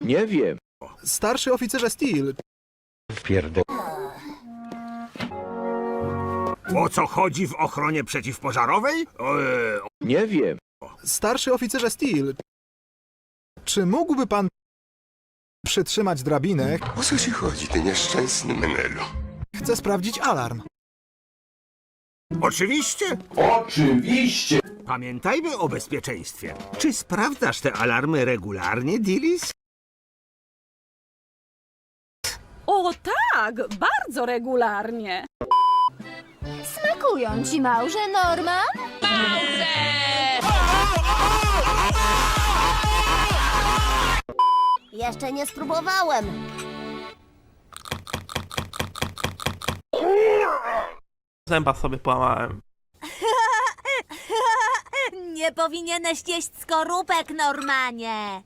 Nie wiem. Starszy oficerze Steel, Wpierdol. o co chodzi w ochronie przeciwpożarowej? Nie wiem. starszy oficerze Steel, czy mógłby pan przytrzymać drabinę? O co ci chodzi, ty nieszczęsny Menelu? Chcę sprawdzić alarm. Oczywiście. Oczywiście! Pamiętajmy o bezpieczeństwie. Czy sprawdzasz te alarmy regularnie, Dillis? O tak, bardzo regularnie. Smakują ci małże, Norma? Jeszcze nie spróbowałem. Zęba sobie połamałem. Nie powinieneś jeść skorupek, Normanie.